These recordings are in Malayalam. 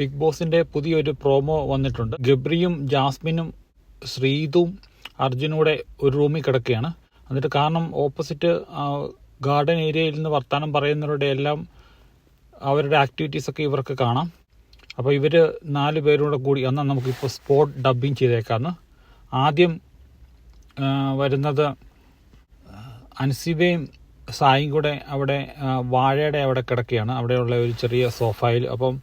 ബിഗ് ബോസിന്റെ പുതിയൊരു പ്രോമോ വന്നിട്ടുണ്ട്. ഗബ്രിയും ജാസ്മിനും ശ്രീതും അർജുനൂടെ ഒരു റൂമിൽ കിടക്കുകയാണ്. എന്നിട്ട് കാരണം ഓപ്പോസിറ്റ് ഗാർഡൻ ഏരിയയിൽ നിന്ന് വർത്തമാനം പറയുന്നവരുടെ എല്ലാം അവരുടെ ആക്ടിവിറ്റീസൊക്കെ ഇവർക്ക് കാണാം. അപ്പോൾ ഇവർ നാല് പേരും കൂടി എന്നാൽ നമുക്കിപ്പോൾ സ്പോട്ട് ഡബ്ബിങ് ചെയ്തേക്കാന്ന്. ആദ്യം വരുന്നത് അൻസിബയും സായും കൂടെ അവിടെ വാഴയുടെ അവിടെ കിടക്കുകയാണ്. അവിടെയുള്ള ഒരു ചെറിയ സോഫയിൽ അപ്പം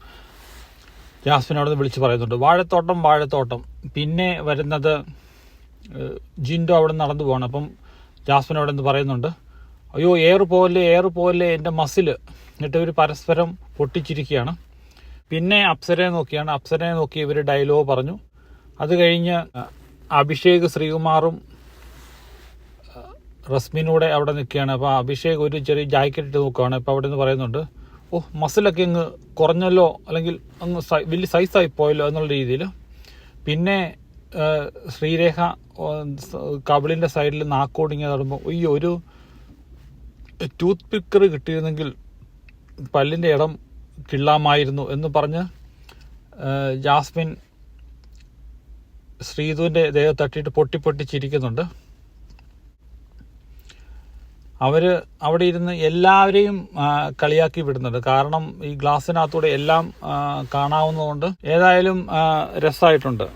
ജാസ്മിൻ വിളിച്ച് പറയുന്നുണ്ട് വാഴത്തോട്ടം വാഴത്തോട്ടം. പിന്നെ വരുന്നത് ജിൻഡോ അവിടെ നടന്നു പോകണം അപ്പം ജാസ്മിൻ അവിടെ പറയുന്നുണ്ട് അയ്യോ എയർ പോലെ എയർ പോലെ എന്റെ മസിൽ എന്നിട്ട് ഇവർ പരസ്പരം പൊട്ടിച്ചിരിക്കുകയാണ്. പിന്നെ അപ്സരയെ നോക്കിയാണ്. അപ്സരയെ നോക്കി ഇവർ ഡയലോഗ് പറഞ്ഞു. അത് കഴിഞ്ഞ് അഭിഷേക് ശ്രീകുമാറും റസ്മിനൂടെ അവിടെ നിൽക്കുകയാണ്. അപ്പോൾ അഭിഷേക് ഒരു ചെറിയ ജാക്കറ്റ് നോക്കുകയാണ് ഇപ്പോൾ അവിടെ നിന്ന് പറയുന്നുണ്ട് ഓ മസിലൊക്കെ അങ്ങ് കുറഞ്ഞല്ലോ അല്ലെങ്കിൽ അങ്ങ് വലിയ സൈസായി പോയല്ലോ എന്നുള്ള രീതിയിൽ. പിന്നെ ശ്രീരേഖ കവിളിന്റെ സൈഡിൽ നാക്കോടിങ്ങി നടുമ്പോൾ ഈ ഒരു ടൂത്ത് പിക്കർ കിട്ടിയിരുന്നെങ്കിൽ പല്ലിന്റെ ഇടം കിള്ളാമായിരുന്നു എന്ന് പറഞ്ഞ് ജാസ്മിൻ ശ്രീതുവിന്റെ ദേഹത്ത് തട്ടിയിട്ട് പൊട്ടി പൊട്ടി ചിരിക്കുന്നുണ്ട്. അവർ അവിടെ ഇരുന്ന് എല്ലാവരെയും കളിയാക്കി വിടുന്നുണ്ട്. കാരണം ഈ ഗ്ലാസ്സിനകത്തൂടെ എല്ലാം കാണാവുന്നതുകൊണ്ട് ഏതായാലും രസമായിട്ടുണ്ട്